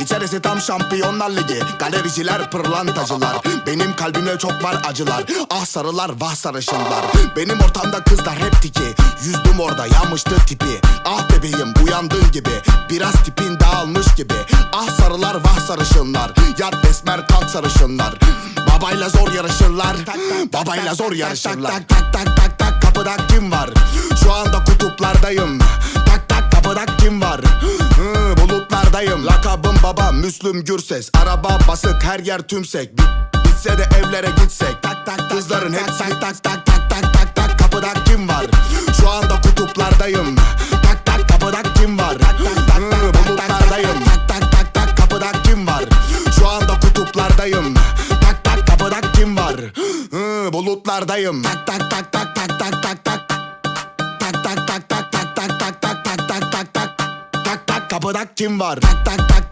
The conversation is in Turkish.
İçerisi tam şampiyonlar ligi Galericiler pırlantacılar Benim kalbimde çok var acılar Ah sarılar vah sarışınlar Benim ortamda kızlar hep tiki Yüzdüm orada yanmıştı tipi Ah bebeğim uyandığın gibi Biraz tipin dağılmış gibi Ah sarılar vah sarışınlar Yat esmer kalk sarışınlar Babayla zor yarışırlar Babayla zor yarışırlar Tak tak tak tak tak kapıda kim var Şu anda kutuplardayım Bulutlardayım Lakabım baba Müslüm Gürses Araba basık her yer tümsek Bit, Bitse de evlere gitsek Tak tak tak Kızların hep tak tak tak tak tak tak tak Kapıda kim var Şu anda kutuplardayım Tak tak kapıda kim var Hı, Bulutlardayım Tak tak tak tak kapıda kim var Şu anda kutuplardayım Tak tak kapıda kim var Bulutlardayım Tak tak tak tak tak tak tak tak kapıda kim var? Tak tak tak